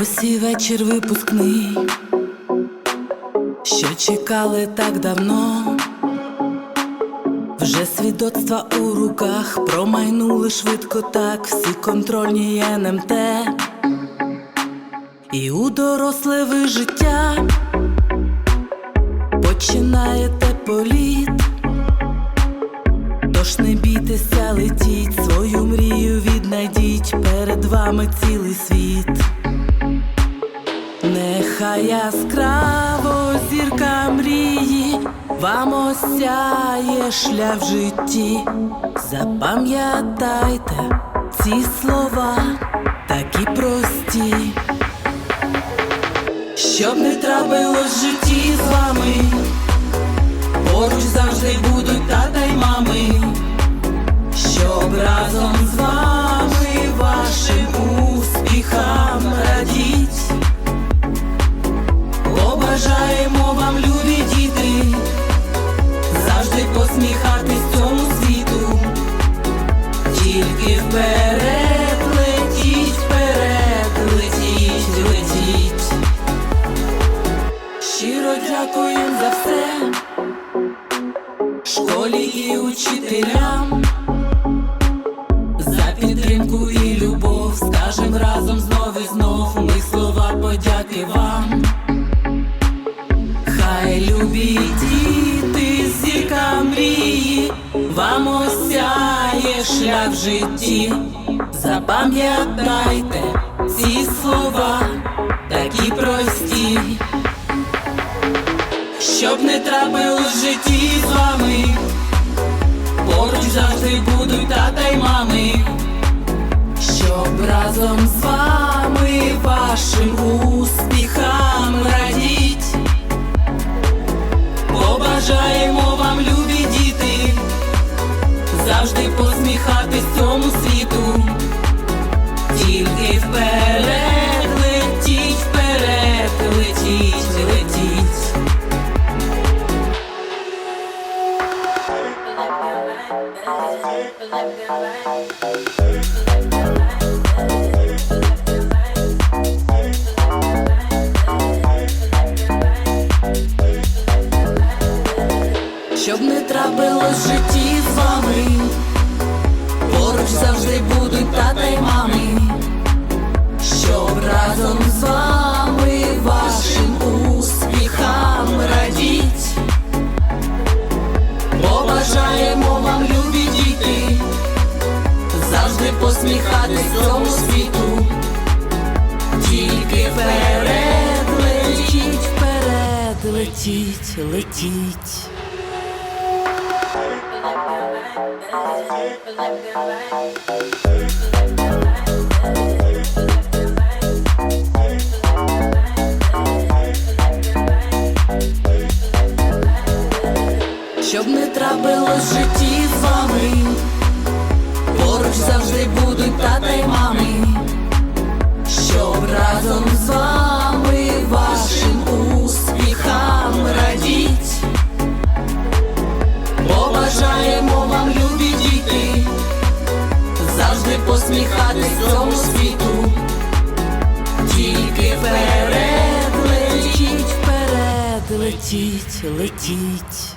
Ось вечір випускний, що чекали так давно, вже свідоцтва у руках промайнули швидко так. Всі контрольні НМТ, і у доросле ви життя починаєте політ. Тож не бійтеся, летіть, свою мрію віднайдіть, перед вами цілий світ. Нехай яскраво зірка мрії вам осяє шлях в житті. Запам'ятайте ці слова такі прості. Щоб не трапилось в житті з вами, поруч завжди будуть тата й мами, разом знов і знов ми слова подяки вам. Хай любі діти, зірка мрії, вам осяє шлях в житті. Запам'ятайте ці слова, такі прості. Щоб не трапилось в житті з вами, поруч завжди будуть тата й мами, разом з вами вашим успіхам радіть. Побажаємо вам, любі діти, завжди посміхатись Щоб не трапилось в житті з вами, поруч завжди будуть тата й мами, щоб разом з вами вашим успіхам радіть. Побажаємо вам, любі діти, завжди посміхатись цьому світу, тільки вперед летіть, вперед летіть, летіть. Щоб не трапилось житті з вами, поруч завжди будуть тата й мами, щоб разом з вами посміхатись цьому світу, тільки вперед летіть, вперед летіть, летіть.